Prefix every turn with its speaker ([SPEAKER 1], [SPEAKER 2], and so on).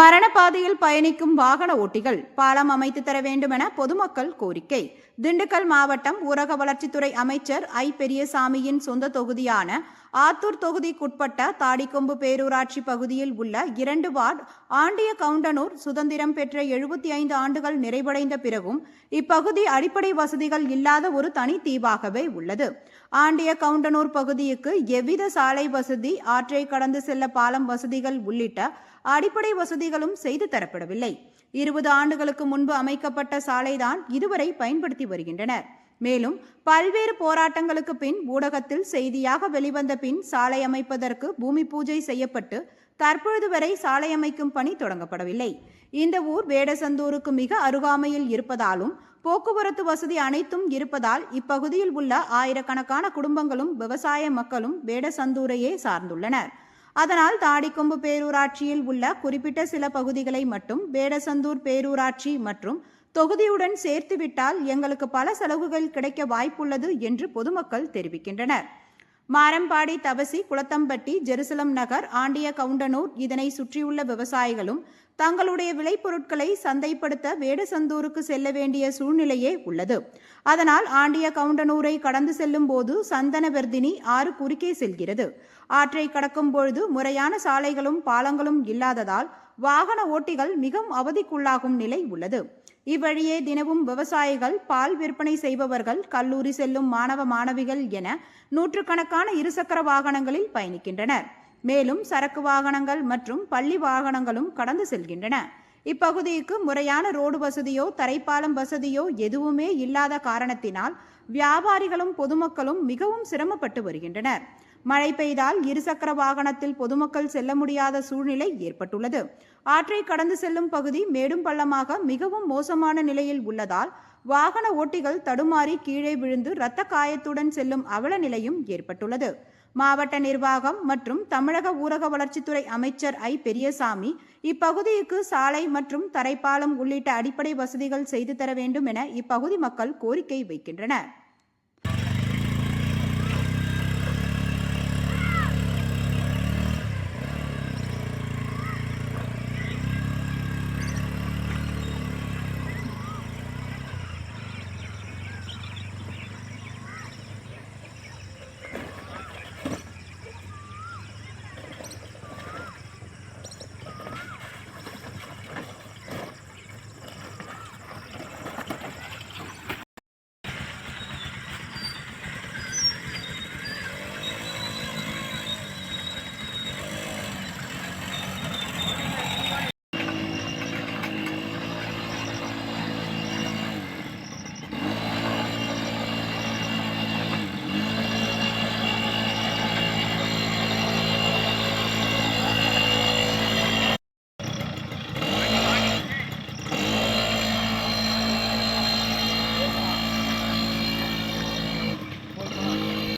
[SPEAKER 1] மரண பாதையில் பயணிக்கும் வாகன ஓட்டிகள் பாலம் அமைத்து தர வேண்டும் என பொதுமக்கள் கோரிக்கை. திண்டுக்கல் மாவட்டம் ஊரக வளர்ச்சித்துறை அமைச்சர் ஐ. பெரியசாமியின் சொந்த தொகுதியான ஆத்தூர் தொகுதிக்குட்பட்ட தாடிக்கொம்பு பேரூராட்சி பகுதியில் உள்ள இரண்டு வார்டு ஆண்டிய கவுண்டனூர் சுதந்திரம் பெற்ற எழுபத்தி ஐந்து ஆண்டுகள் நிறைவடைந்த பிறகும் இப்பகுதி அடிப்படை வசதிகள் இல்லாத ஒரு தனி தீவாகவே உள்ளது. ஆண்டிய கவுண்டனூர் பகுதிக்கு எவ்வித சாலை வசதி ஆற்றை கடந்து செல்ல பாலம் வசதிகள் உள்ளிட்ட அடிப்படை வசதிகளும் செய்து தரப்படவில்லை. இருபது ஆண்டுகளுக்கு முன்பு அமைக்கப்பட்ட சாலைதான் இதுவரை பயன்படுத்தி வருகின்றனர். மேலும் பல்வேறு போராட்டங்களுக்கு பின் ஊடகத்தில் செய்தியாக வெளிவந்த பின் சாலை அமைப்பதற்கு பூமி பூஜை செய்யப்பட்டு தற்பொழுது வரை சாலை அமைக்கும் பணி தொடங்கப்படவில்லை. இந்த ஊர் வேடசந்தூருக்கு மிக அருகாமையில் இருப்பதாலும் போக்குவரத்து வசதி அனைத்தும் இருப்பதால் இப்பகுதியில் உள்ள ஆயிரக்கணக்கான குடும்பங்களும் விவசாய மக்களும் வேடசந்தூரையே சார்ந்துள்ளனர். அதனால் தாடிக்கொம்பு பேரூராட்சியில் உள்ள குறிப்பிட்ட சில பகுதிகளை மட்டும் வேடசந்தூர் பேரூராட்சி மற்றும் தொகுதியுடன் சேர்த்துவிட்டால் எங்களுக்கு பல செலவுகள் கிடைக்க வாய்ப்புள்ளது என்று பொதுமக்கள் தெரிவிக்கின்றனர். மாரம்பாடி தவசி குளத்தம்பட்டி ஜெருசலம் நகர் ஆண்டிய கவுண்டனூர் இதனை சுற்றியுள்ள விவசாயிகளும் தங்களுடைய விளைபொருட்களை சந்தைப்படுத்த வேடசந்தூருக்கு செல்ல வேண்டிய சூழ்நிலையே உள்ளது. அதனால் ஆண்டிய கவுண்டனூரை கடந்து செல்லும் போது சந்தனவர்தினி ஆறு குறுக்கே செல்கிறது. ஆற்றை கடக்கும் பொழுது முறையான சாலைகளும் பாலங்களும் இல்லாததால் வாகன ஓட்டிகள் மிகவும் அவதிக்குள்ளாகும் நிலை உள்ளது. இவ்வழியே தினமும் விவசாயிகள் பால் விற்பனை செய்பவர்கள் கல்லூரி செல்லும் மாணவ மாணவிகள் என நூற்றுக்கணக்கான இருசக்கர வாகனங்களில் பயணிக்கின்றனர். மேலும் சரக்கு வாகனங்கள் மற்றும் பள்ளி வாகனங்களும் கடந்து செல்கின்றன. இப்பகுதிக்கு முறையான ரோடு வசதியோ தரைப்பாலம் வசதியோ எதுவுமே இல்லாத காரணத்தினால் வியாபாரிகளும் பொதுமக்களும் மிகவும் சிரமப்பட்டு வருகின்றனர். மழை பெய்தால் இருசக்கர வாகனத்தில் பொதுமக்கள் செல்ல முடியாத சூழ்நிலை ஏற்பட்டுள்ளது. ஆற்றை கடந்து செல்லும் பகுதி மேடும் பள்ளமாக மிகவும் மோசமான நிலையில் உள்ளதால் வாகன ஓட்டிகள் தடுமாறி கீழே விழுந்து இரத்த காயத்துடன் செல்லும் அவல நிலையும் ஏற்பட்டுள்ளது. மாவட்ட நிர்வாகம் மற்றும் தமிழக ஊரக வளர்ச்சித்துறை அமைச்சர் ஐ. பெரியசாமி இப்பகுதிக்கு சாலை மற்றும் தரைப்பாலம் உள்ளிட்ட அடிப்படை வசதிகள் செய்து தர வேண்டும் என இப்பகுதி மக்கள் கோரிக்கை வைக்கின்றனர்.